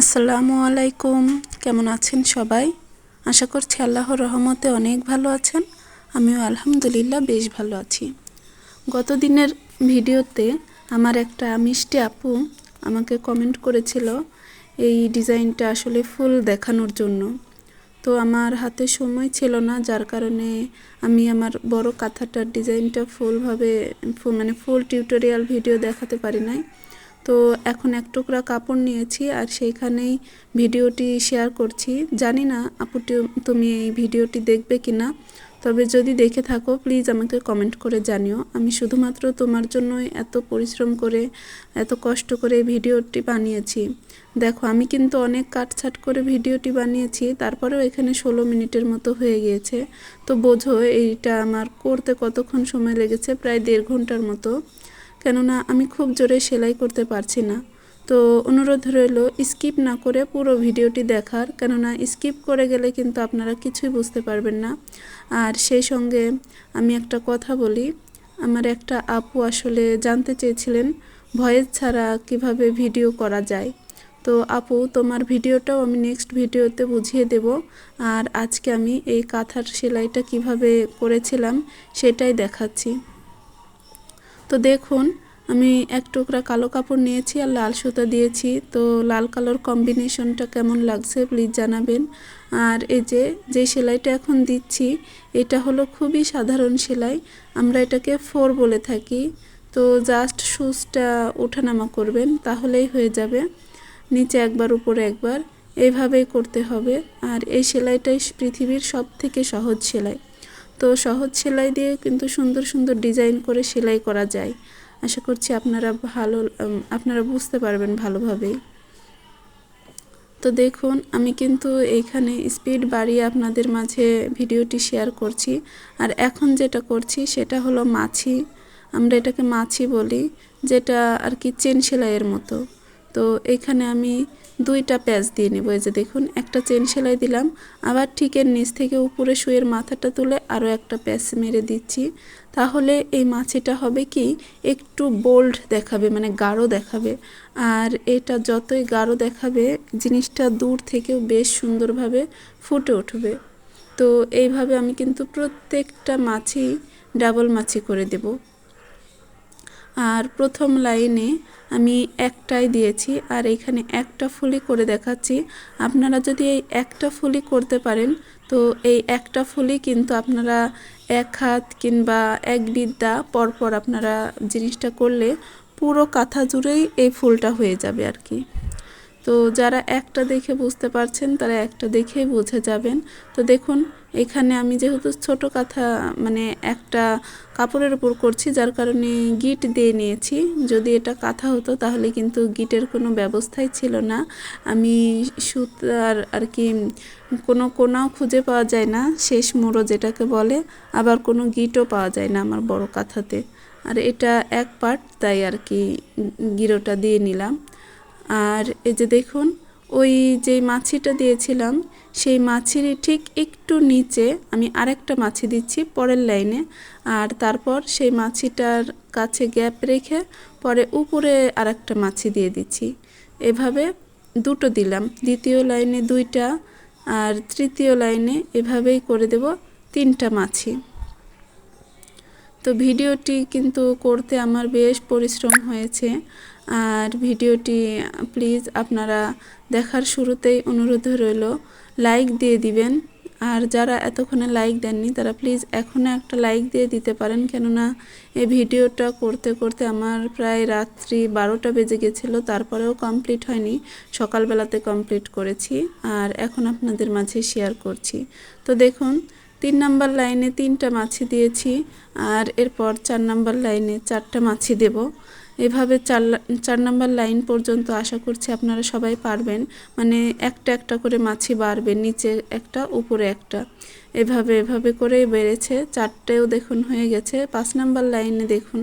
আসসালামু আলাইকুম। কেমন আছেন সবাই? আশা করছি আল্লাহর রহমতে অনেক ভালো আছেন। আমিও আলহামদুলিল্লাহ বেশ ভালো আছি। গত দিনের ভিডিওতে আমার একটা মিষ্টি আপু আমাকে কমেন্ট করেছিল এই ডিজাইনটা আসলে ফুল দেখানোর জন্য। তো আমার হাতে সময় ছিল না, যার কারণে আমি আমার বড় কাঁথাটার ডিজাইনটা ফুলভাবে মানে ফুল টিউটোরিয়াল ভিডিও দেখাতে পারি নাই। তো এখন এক টুকরা কাপড় নিয়েছি আর সেইখানেই ভিডিওটি শেয়ার করছি। জানি না আপুটি তুমি এই ভিডিওটি দেখবে কি না তবে যদি দেখে থাকো প্লিজ আমাকে কমেন্ট করে জানিও। আমি শুধুমাত্র তোমার জন্যই এত পরিশ্রম করে, এত কষ্ট করে ভিডিওটি বানিয়েছি। দেখো, আমি কিন্তু অনেক কাটছাট করে ভিডিওটি বানিয়েছি, তারপরেও এখানে ষোলো মিনিটের মতো হয়ে গিয়েছে। তো বোঝো, এইটা আমার করতে কতক্ষণ সময় লেগেছে, প্রায় দেড় ঘণ্টার মতো। কেননা আমি খুব জোরে সেলাই করতে পারছি না। তো অনুরোধ রইল, স্কিপ না করে পুরো ভিডিওটি দেখার, কেননা স্কিপ করে গেলে কিন্তু আপনারা কিছুই বুঝতে পারবেন না। আর সেই সঙ্গে আমি একটা কথা বলি, আমার একটা আপু আসলে জানতে চেয়েছিলেন, ভয়েস ছাড়া কীভাবে ভিডিও করা যায়। তো আপু, তোমার ভিডিওটাও আমি নেক্সট ভিডিওতে বুঝিয়ে দেব, আর আজকে আমি এই কাঁথার সেলাইটা কীভাবে করেছিলাম সেটাই দেখাচ্ছি। তো দেখুন, আমি এক টুকরা কালো কাপড় নিয়েছি আর লাল সুতা দিয়েছি। তো লাল কালোর কম্বিনেশনটা কেমন লাগছে প্লিজ জানাবেন। আর এই যে যে সেলাইটা এখন দিচ্ছি, এটা হলো খুবই সাধারণ সেলাই। আমরা এটাকে ফোর বলে থাকি। তো জাস্ট সুচটা ওঠানামা করবেন, তাহলেই হয়ে যাবে। নিচে একবার, উপরে একবার এইভাবেই করতে হবে। আর এই সেলাইটাই পৃথিবীর সব থেকে সহজ সেলাই। তো সহজ সেলাই দিয়ে কিন্তু সুন্দর সুন্দর ডিজাইন করে সেলাই করা যায়। আশা করছি আপনারা ভালো আপনারা বুঝতে পারবেন ভালোভাবেই তো দেখুন, আমি কিন্তু এইখানে স্পিড বাড়িয়ে আপনাদের মাঝে ভিডিওটি শেয়ার করছি। আর এখন যেটা করছি, সেটা হলো মাছি। আমরা এটাকে মাছি বলি, যেটা আর কি চেন সেলাইয়ের মতো। তো এখানে আমি দুইটা প্যাচ দিয়ে নেব। এই যে দেখুন, একটা চেন সেলাই দিলাম। আবার ঠিকের নিচ থেকে উপরে শুয়ের মাথাটা তুলে আরও একটা প্যাচ মেরে দিচ্ছি। তাহলে এই মাছিটা হবে কি, একটু বোল্ড দেখাবে মানে গাঢ় দেখাবে। আর এটা যতই গাঢ় দেখাবে, জিনিসটা দূর থেকেও বেশ সুন্দরভাবে ফুটে উঠবে। তো এইভাবে আমি কিন্তু প্রত্যেকটা মাছি ডাবল মাছি করে দেব। আর প্রথম লাইনে আমি একটাই দিয়েছি, আর এখানে একটা ফুলি করে দেখাচ্ছি। আপনারা যদি এই একটা ফুলি করতে পারেন, তো এই একটা ফুলি কিন্তু আপনারা এক হাত কিংবা এক বিদ্যা পরপর আপনারা জিনিসটা করলে পুরো কাঁথা জুড়েই এই ফুলটা হয়ে যাবে আর কি। তো যারা একটা দেখে বুঝতে পারছেন, তারা একটা দেখেই বুঝে যাবেন। তো দেখুন, এখানে আমি যেহেতু ছোট কাঁথা মানে একটা কাপড়ের উপর করছি, যার কারণে গিট দিয়ে নিয়েছি। যদি এটা কাঁথা হতো, তাহলে কিন্তু গিটের কোনো ব্যবস্থাই ছিল না। আমি সুতার আর কি কোনো কোনাও খুঁজে পাওয়া যায় না, শেষ মোড়ো যেটাকে বলে। আবার কোনো গিটও পাওয়া যায় না আমার বড় কাঁথাতে। আর এটা এক পার্ট, তাই আর কি গিরোটা দিয়ে নিলাম। আর এই যে দেখুন, ওই যে মাছিটা দিয়েছিলাম, সেই মাছির ঠিক একটু নিচে আমি আরেকটা মাছি দিচ্ছি পরের লাইনে। আর তারপর সেই মাছিটার কাছে গ্যাপ রেখে পরে উপরে আরেকটা মাছি দিয়ে দিচ্ছি। এভাবে দুটো দিলাম। দ্বিতীয় লাইনে দুইটা আর তৃতীয় লাইনে এভাবেই করে দেব তিনটা মাছি। তো ভিডিওটি কিন্তু করতে আমার বেশ পরিশ্রম হয়েছে। আর ভিডিওটি প্লিজ আপনারা দেখার শুরুতেই অনুরোধ রইল, লাইক দিয়ে দিবেন। আর যারা এতক্ষণে লাইক দেননি, তারা প্লিজ এখনও একটা লাইক দিয়ে দিতে পারেন। কেননা এই ভিডিওটা করতে করতে আমার প্রায় রাত্রি বারোটা বেজে গেছিল, তারপরেও কমপ্লিট হয়নি। সকালবেলাতে কমপ্লিট করেছি আর এখন আপনাদের মাঝে শেয়ার করছি। তো দেখুন, তিন নাম্বার লাইনে তিনটা মাছি দিয়েছি আর এরপর চার নাম্বার লাইনে চারটা মাছি দেব। এভাবে চার চার নাম্বার লাইন পর্যন্ত আশা করছি আপনারা সবাই পারবেন। মানে একটা একটা করে মাছি বাড়বে, নিচে একটা, উপরে একটা। এভাবে এভাবে করে বেড়েছে। চারটেও দেখুন হয়ে গেছে। পাঁচ নাম্বার লাইনে দেখুন,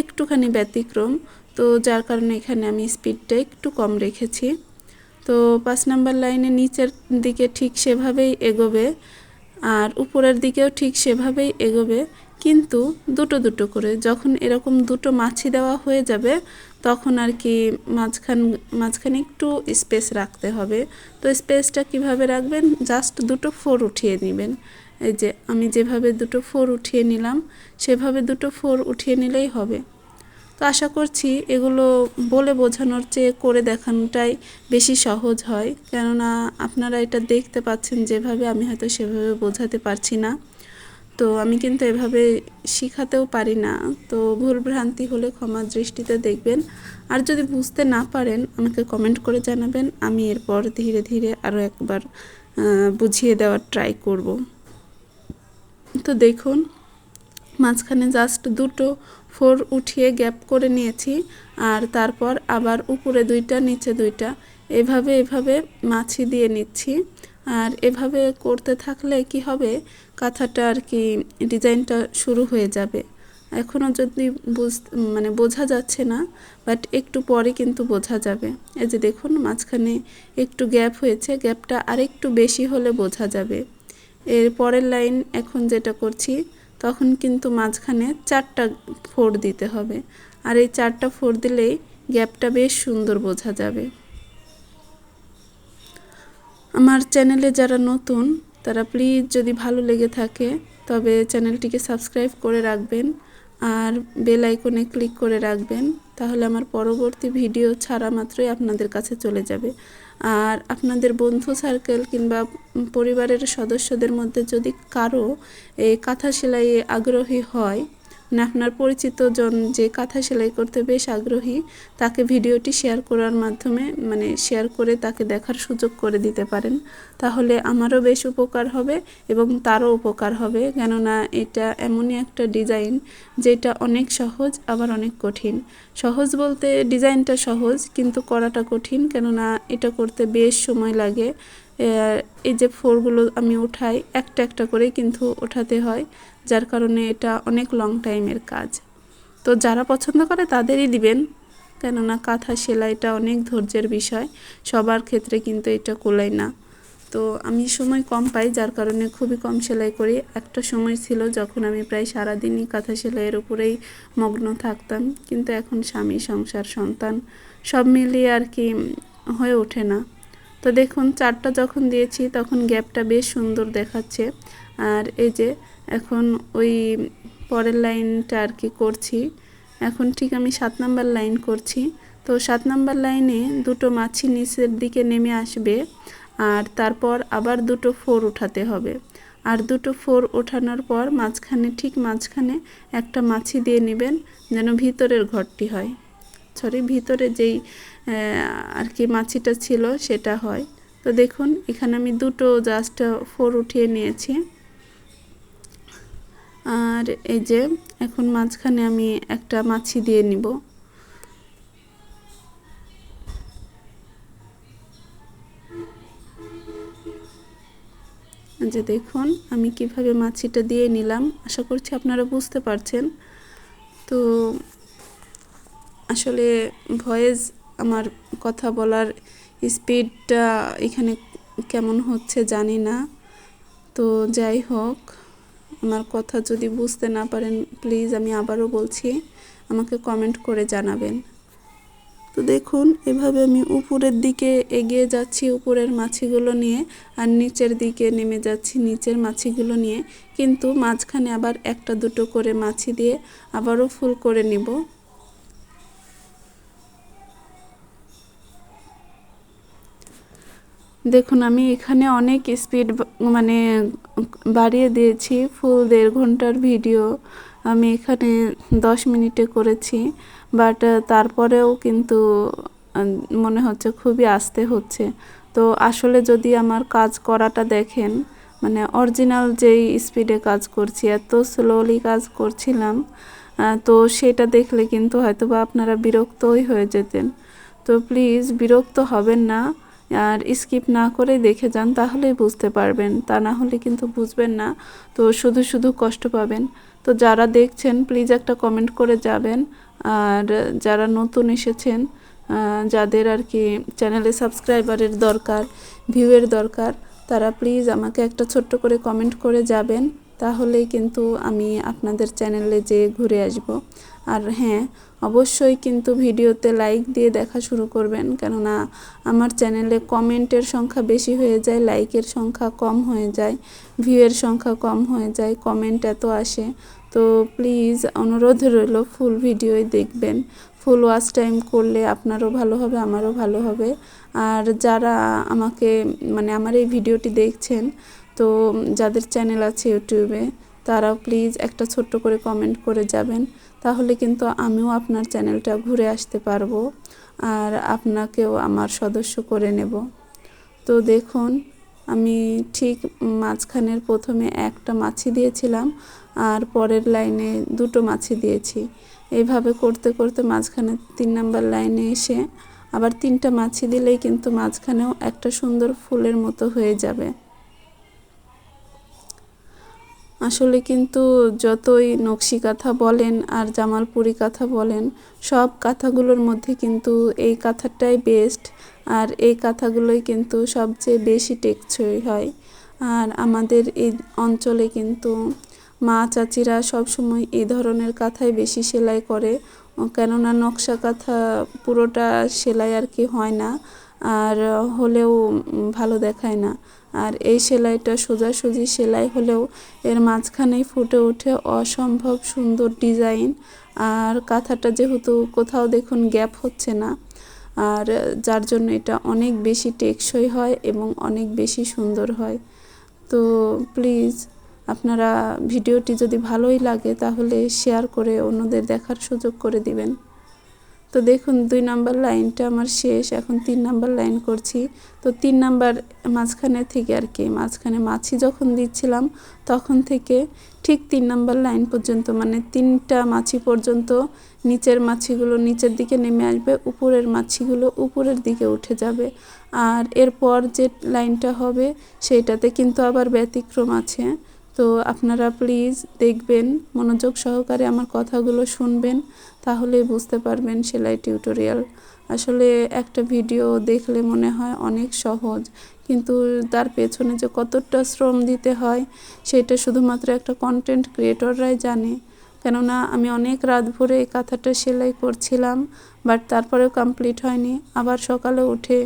একটুখানি ব্যতিক্রম। তো যার কারণে এখানে আমি স্পিডটা একটু কম রেখেছি। তো পাঁচ নাম্বার লাইনে নিচের দিকে ঠিক সেভাবেই এগোবে, আর উপরের দিকেও ঠিক সেভাবেই এগোবে। কিন্তু দুটো দুটো করে। যখন এরকম দুটো মাছি দেওয়া হয়ে যাবে, তখন আর কি মাঝখান, মাঝখানে একটু স্পেস রাখতে হবে। তো স্পেসটা কীভাবে রাখবেন? জাস্ট দুটো ফোর উঠিয়ে নেবেন। এই যে আমি যেভাবে দুটো ফোর উঠিয়ে নিলাম, সেভাবে দুটো ফোর উঠিয়ে নিলেই হবে। তো আশা করছি এগুলো বলে বোঝানোর চেয়ে করে দেখানোটাই বেশি সহজ হয়। কেননা আপনারা এটা দেখতে পাচ্ছেন, যেভাবে আমি হয়তো সেভাবে বোঝাতে পারছি না। তো আমি কিন্তু এভাবে শিখাতেও পারি না। তো ভুল ভ্রান্তি হলে ক্ষমা দৃষ্টিতে দেখবেন। আর যদি বুঝতে না পারেন, আমাকে কমেন্ট করে জানাবেন। আমি এরপর ধীরে ধীরে আরও একবার বুঝিয়ে দেওয়ার ট্রাই করব। তো দেখুন, মাঝখানে জাস্ট দুটো ফোর উঠিয়ে গ্যাপ করে নিয়েছি। আর তারপর আবার উপরে দুইটা, নিচে দুইটা। এভাবে এভাবে মাছি দিয়ে নিচ্ছি। আর এভাবে করতে থাকলে কি হবে? কাঁথাটা আর কি ডিজাইনটা শুরু হয়ে যাবে। এখনও যদি বুঝ মানে বোঝা যাচ্ছে না বাট একটু পরে কিন্তু বোঝা যাবে। এই যে দেখুন, মাঝখানে একটু গ্যাপ হয়েছে গ্যাপটা আরেকটু বেশি হলে বোঝা যাবে। এর পরের লাইন এখন যেটা করছি, তখন কিন্তু মাঝখানে চারটা ফোর দিতে হবে। আর এই চারটা ফোর দিলেই গ্যাপটা বেশ সুন্দর বোঝা যাবে। আমার চ্যানেলে যারা নতুন, তারা প্লিজ যদি ভালো লেগে থাকে, তবে চ্যানেলটিকে সাবস্ক্রাইব করে রাখবেন আর বেল আইকনে ক্লিক করে রাখবেন, তাহলে আমার পরবর্তী ভিডিও ছাড়া মাত্রই আপনাদের কাছে চলে যাবে। আর আপনাদের বন্ধু সার্কেল কিংবা পরিবারের সদস্যদের মধ্যে যদি কারও এই কাঁথা সেলাইয়ে আগ্রহী হয় মানে আপনার পরিচিত জন যে কাঁথা সেলাই করতে বেশ আগ্রহী, তাকে ভিডিওটি শেয়ার করার মাধ্যমে মানে শেয়ার করে তাকে দেখার সুযোগ করে দিতে পারেন। তাহলে আমারও বেশ উপকার হবে এবং তারও উপকার হবে। কেননা এটা এমনই একটা ডিজাইন যেটা অনেক সহজ, আবার অনেক কঠিন। সহজ বলতে ডিজাইনটা সহজ, কিন্তু করাটা কঠিন, কেননা এটা করতে বেশ সময় লাগে। এই যে ফোরগুলো আমি উঠাই, একটা একটা করে কিন্তু ওঠাতে হয়, যার কারণে এটা অনেক লং টাইমের কাজ। তো যারা পছন্দ করে তাদেরই দিবেন, কেননা কাঁথা সেলাইটা অনেক ধৈর্যের বিষয়, সবার ক্ষেত্রে কিন্তু এটা কোলাই না। তো আমি সময় কম পাই, যার কারণে খুবই কম সেলাই করি। একটা সময় ছিল যখন আমি প্রায় সারাদিনই কাঁথা সেলাইয়ের উপরেই মগ্ন থাকতাম, কিন্তু এখন স্বামী, সংসার, সন্তান সব মিলিয়ে আর কি হয়ে ওঠে না। তো দেখুন, চারটা যখন দিয়েছি, তখন গ্যাপটা বেশ সুন্দর দেখাচ্ছে। আর এই যে, এখন ওই পরের লাইনটা আর কি করছি। এখন ঠিক আমি সাত নাম্বার লাইন করছি। তো সাত নাম্বার লাইনে দুটো মাছি নিচের দিকে নেমে আসবে, আর তারপর আবার দুটো ফোর উঠাতে হবে। আর দুটো ফোর ওঠানোর পর মাঝখানে, ঠিক মাঝখানে একটা মাছি দিয়ে নেবেন, যেন ভিতরের ঘরটি হয়। সরি ভিতরে যেই আর কি মাছিটা ছিল, সেটা হয়। তো দেখুন, এখানে আমি দুটো জাস্ট ফোর উঠিয়ে নিয়েছি। আর এই যে, এখন মাঝখানে আমি একটা মাছি দিয়ে নিব। যে দেখুন, আমি কীভাবে মাছিটা দিয়ে নিলাম, আশা করছি আপনারা বুঝতে পারছেন। তো আসলে ভয়েস আমার কথা বলার স্পিডটা এখানে কেমন হচ্ছে জানি না। তো যাই হোক, আমার কথা যদি বুঝতে না পারেন, প্লিজ আমি আবারও বলছি, আমাকে কমেন্ট করে জানাবেন। তো দেখুন, এভাবে আমি উপরের দিকে এগিয়ে যাচ্ছি, উপরের মাছিগুলো নিয়ে, আর নিচের দিকে নেমে যাচ্ছি, নিচের মাছিগুলো নিয়ে। কিন্তু মাঝখানে আবার একটা দুটো করে মাছি দিয়ে আবারও ফুল করে নিব। দেখুন, আমি এখানে অনেক স্পিড মানে বাড়িয়ে দিয়েছি ফুল দেড় ঘণ্টার ভিডিও আমি এখানে দশ মিনিটে করেছি বাট তারপরেও কিন্তু মনে হচ্ছে খুবই আস্তে হচ্ছে। তো আসলে যদি আমার কাজ করাটা দেখেন মানে অরিজিনাল যেই স্পিডে কাজ করছি, এত স্লোলি কাজ করছিলাম তো সেটা দেখলে কিন্তু হয়তো বা আপনারা বিরক্তই হয়ে যেতেন। তো প্লিজ বিরক্ত হবেন না। আর স্কিপ না করে দেখে যান, তাহলেই বুঝতে পারবেন। তা না হলে কিন্তু বুঝবেন না। তো শুধু শুধু কষ্ট পাবেন। তো যারা দেখছেন প্লিজ একটা কমেন্ট করে যাবেন। আর যারা নতুন এসেছেন যাদের আর কি চ্যানেলে সাবস্ক্রাইবারের দরকার ভিউয়ের দরকার, তারা প্লিজ আমাকে একটা ছোট্ট করে কমেন্ট করে যাবেন। তাহলেই কিন্তু আমি আপনাদের চ্যানেলে যে ঘুরে আসব। আর হ্যাঁ অবশ্যই কিন্তু ভিডিওতে লাইক দিয়ে দেখা শুরু করবেন। কেননা আমার চ্যানেলে কমেন্টের সংখ্যা বেশি হয়ে যায় লাইকের সংখ্যা কম হয়ে যায় ভিউয়ের সংখ্যা কম হয়ে যায় কমেন্ট এত আসে। তো প্লিজ অনুরোধ রইল ফুল ভিডিওই দেখবেন। ফুল ওয়াচ টাইম করলে আপনারও ভালো হবে, আমারও ভালো হবে। আর যারা আমাকে মানে আমার এই ভিডিওটি দেখছেন, তো যাদের চ্যানেল আছে ইউটিউবে, তারাও প্লিজ একটা ছোট্ট করে কমেন্ট করে যাবেন। তাহলে কিন্তু আমিও আপনার চ্যানেলটা ঘুরে আসতে পারব আর আপনাকেও আমার সদস্য করে নেব। তো দেখুন, আমি ঠিক মাঝখানের প্রথমে একটা মাছি দিয়েছিলাম আর পরের লাইনে দুটো মাছি দিয়েছি। এইভাবে করতে করতে মাঝখানে তিন নাম্বার লাইনে এসে আবার তিনটা মাছি দিলেই কিন্তু মাঝখানেও একটা সুন্দর ফুলের মতো হয়ে যাবে। আসলে কিন্তু যতই নকশি কাঁথা বলেন আর জামালপুরি কাঁথা বলেন, সব কাঁথাগুলোর মধ্যে কিন্তু এই কাঁথাটাই বেস্ট আর এই কাঁথাগুলোই কিন্তু সবচেয়ে বেশি টেকসই হয়। আর আমাদের এই অঞ্চলে কিন্তু মা চাচিরা সবসময় এই ধরনের কাঁথাই বেশি সেলাই করে, কেননা নকশা কাঁথা পুরোটা সেলাই আর কি হয় না। আর হলেও ভালো দেখায় না। আর এই সেলাইটা সোজাসুজি সেলাই হলেও এর মাঝখানেই ফুটে ওঠে অসম্ভব সুন্দর ডিজাইন। আর কাঁথাটা যেহেতু কোথাও দেখুন গ্যাপ হচ্ছে না, আর যার জন্য এটা অনেক বেশি টেকসই হয় এবং অনেক বেশি সুন্দর হয়। তো প্লিজ আপনারা ভিডিওটি যদি ভালোই লাগে তাহলে শেয়ার করে অন্যদের দেখার সুযোগ করে দিবেন। তো দেখুন, দুই নাম্বার লাইনটা আমার শেষ, এখন তিন নাম্বার লাইন করছি। তো তিন নাম্বার মাঝখানে থেকে আর কি, মাঝখানে মাছি যখন দিচ্ছিলাম, তখন থেকে ঠিক তিন নাম্বার লাইন পর্যন্ত মানে তিনটা মাছি পর্যন্ত নিচের মাছিগুলো নিচের দিকে নেমে আসবে, উপরের মাছিগুলো উপরের দিকে উঠে যাবে। আর এরপর যে লাইনটা হবে, সেইটাতে কিন্তু আবার ব্যতিক্রম আছে। তো আপনারা প্লিজ দেখবেন, মনোযোগ সহকারে আমার কথাগুলো শুনবেন। তাহলে বুঝতে পারবেন সেলাই টিউটোরিয়াল আসলে একটা ভিডিও দেখলে মনে হয় অনেক সহজ, কিন্তু তার পেছনে যে কতটা শ্রম দিতে হয়, সেটা শুধুমাত্র একটা কন্টেন্ট ক্রিয়েটররাই জানে। কেননা আমি অনেক রাত ভরে এই কাঁথাটা সেলাই করছিলাম বাট তারপরেও কমপ্লিট হয়নি। আবার সকালে উঠে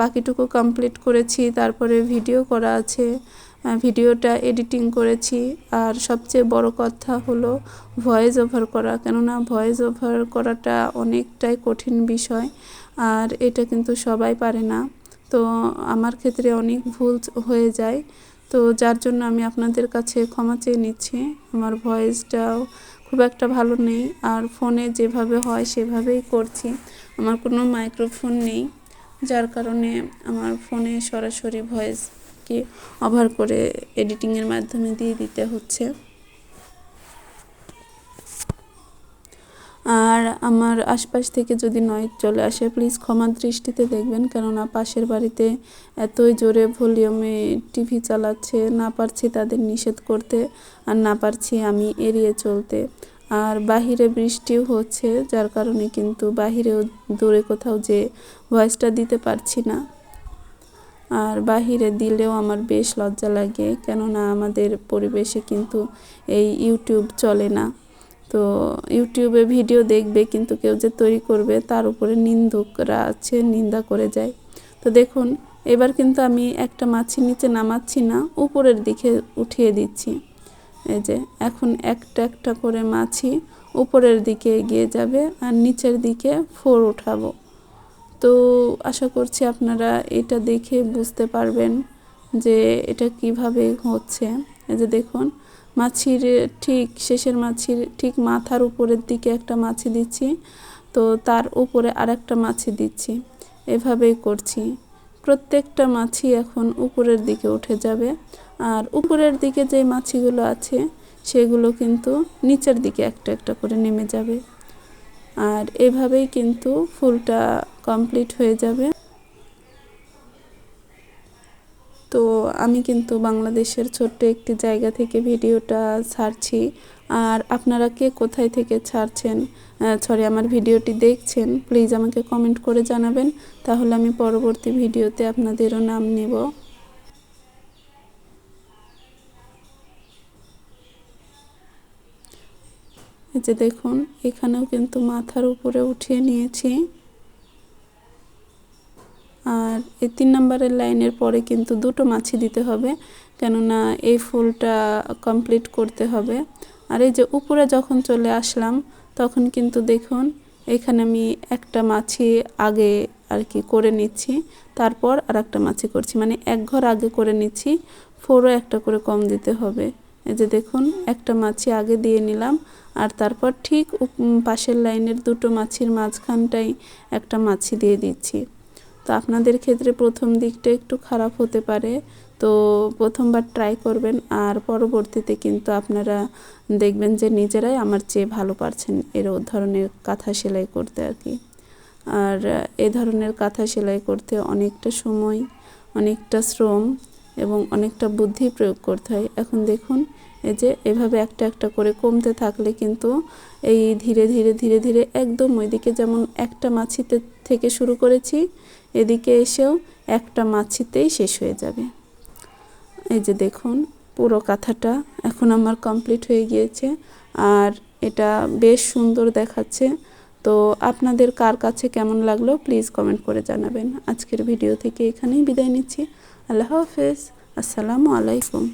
বাকিটুকু কমপ্লিট করেছি, তারপরে ভিডিও করা আছে। ভিডিওটা এডিটিং করেছি। আর সবচেয়ে বড় কথা হলো ভয়েস ওভার করা, কেননা ভয়েস ওভার করাটা অনেকটাই কঠিন বিষয়, আর এটা কিন্তু সবাই পারে না। তো আমার ক্ষেত্রে অনেক ভুল হয়ে যায়। তো যার জন্য আমি আপনাদের কাছে ক্ষমা চেয়ে নিচ্ছি। আমার ভয়েসটাও খুব একটা ভালো নেই, আর ফোনে যেভাবে হয় সেভাবেই করছি। আমার কোনো মাইক্রোফোন নেই, যার কারণে আমার ফোনে সরাসরি ভয়েস কি অভার করে এডিটিংয়ের মাধ্যমে দিয়ে দিতে হচ্ছে। আর আমার আশপাশ থেকে যদি নয়েজ চলে আসে প্লিজ ক্ষমা দৃষ্টিতে দেখবেন, কেননা পাশের বাড়িতে এতই জোরে ভলিউমে টিভি চালাচ্ছে, না পারছি তাদের নিষেধ করতে, আর না পারছি আমি এড়িয়ে চলতে। আর বাহিরে বৃষ্টিও হচ্ছে, যার কারণে কিন্তু বাহিরেও দূরে কোথাও যে ভয়েসটা দিতে পারছি না। আর বাহিরে দিলেও আমার বেশ লজ্জা লাগে। কেননা আমাদের পরিবেশে কিন্তু এই ইউটিউব চলে না। তো ইউটিউবে ভিডিও দেখবে কিন্তু কেউ যে তৈরি করবে তার উপরে নিন্দুকরা আছে, নিন্দা করে যায়। তো দেখুন, এবার কিন্তু আমি একটা মাছি নিচে নামাচ্ছি না, উপরের দিকে উঠিয়ে দিচ্ছি। এই যে, এখন একটা একটা করে মাছি উপরের দিকে এগিয়ে যাবে আর নিচের দিকে ফোর উঠাবো। তো আশা করছি আপনারা এটা দেখে বুঝতে পারবেন যে এটা কীভাবে হচ্ছে। এই যে দেখুন, মাছির ঠিক শেষের মাছির ঠিক মাথার উপরের দিকে একটা মাছি দিচ্ছি, তো তার উপরে আরেকটা মাছি দিচ্ছি। এভাবেই করছি। প্রত্যেকটা মাছি এখন উপরের দিকে উঠে যাবে। আর উপরের দিকে যে মাছিগুলো আছে, সেগুলো কিন্তু নিচের দিকে একটা একটা করে নেমে যাবে। আর এভাবেই কিন্তু ফুলটা কমপ্লিট হয়ে যাবে। তো আমি কিন্তু বাংলাদেশের ছোট্ট একটি জায়গা থেকে ভিডিওটা ছাড়ছি। আর আপনারা কে কোথায় থেকে ছাড়ছেন সরি, আমার ভিডিওটি দেখছেন প্লিজ আমাকে কমেন্ট করে জানাবেন। তাহলে আমি পরবর্তী ভিডিওতে আপনাদেরও নাম নেব। এই যে দেখুন, এখানেও কিন্তু মাথার উপরে উঠিয়ে নিয়েছি। আর এই তিন নম্বরের লাইনের পরে কিন্তু দুটো মাছি দিতে হবে, কেননা এই ফুলটা কমপ্লিট করতে হবে। আর এই যে উপরে যখন চলে আসলাম, তখন কিন্তু দেখুন, এখানে আমি একটা মাছি আগে আর কি করে নিচ্ছি, তারপর আর একটা মাছি করছি। মানে এক ঘর আগে করে নিচ্ছি, ফোরও একটা করে কম দিতে হবে। এই যে দেখুন, একটা মাছি আগে দিয়ে নিলাম, আর তারপর ঠিক পাশের লাইনের দুটো মাছির মাঝখানটাই একটা মাছি দিয়ে দিচ্ছি। তো আপনাদের ক্ষেত্রে প্রথম দিকটা একটু খারাপ হতে পারে, তো প্রথমবার ট্রাই করবেন, আর পরবর্তীতে কিন্তু আপনারা দেখবেন যে নিজেরাই আমার চেয়ে ভালো পারছেন, এর ধরনের কাঁথা সেলাই করতে আর কি। আর এ ধরনের কাঁথা সেলাই করতে অনেকটা সময়, অনেকটা শ্রম এবং অনেকটা বুদ্ধি প্রয়োগ করতে হয়। এখন দেখুন, এই যে এভাবে একটা একটা করে কমতে থাকলে কিন্তু এই ধীরে ধীরে ধীরে ধীরে একদম ওইদিকে যেমন একটা মাছিতে থেকে শুরু করেছি, এদিকে এসেও একটা মাছিতেই শেষ হয়ে যাবে। এই যে দেখুন, পুরো কাঁথাটা এখন আমার কমপ্লিট হয়ে গিয়েছে। আর এটা বেশ সুন্দর দেখাচ্ছে। তো আপনাদের কার কাছে কেমন লাগল প্লিজ কমেন্ট করে জানাবেন। আজকের ভিডিও থেকে এখানেই বিদায় নিচ্ছি। আল্লাহ হাফেজ আসসালামু আলাইকুম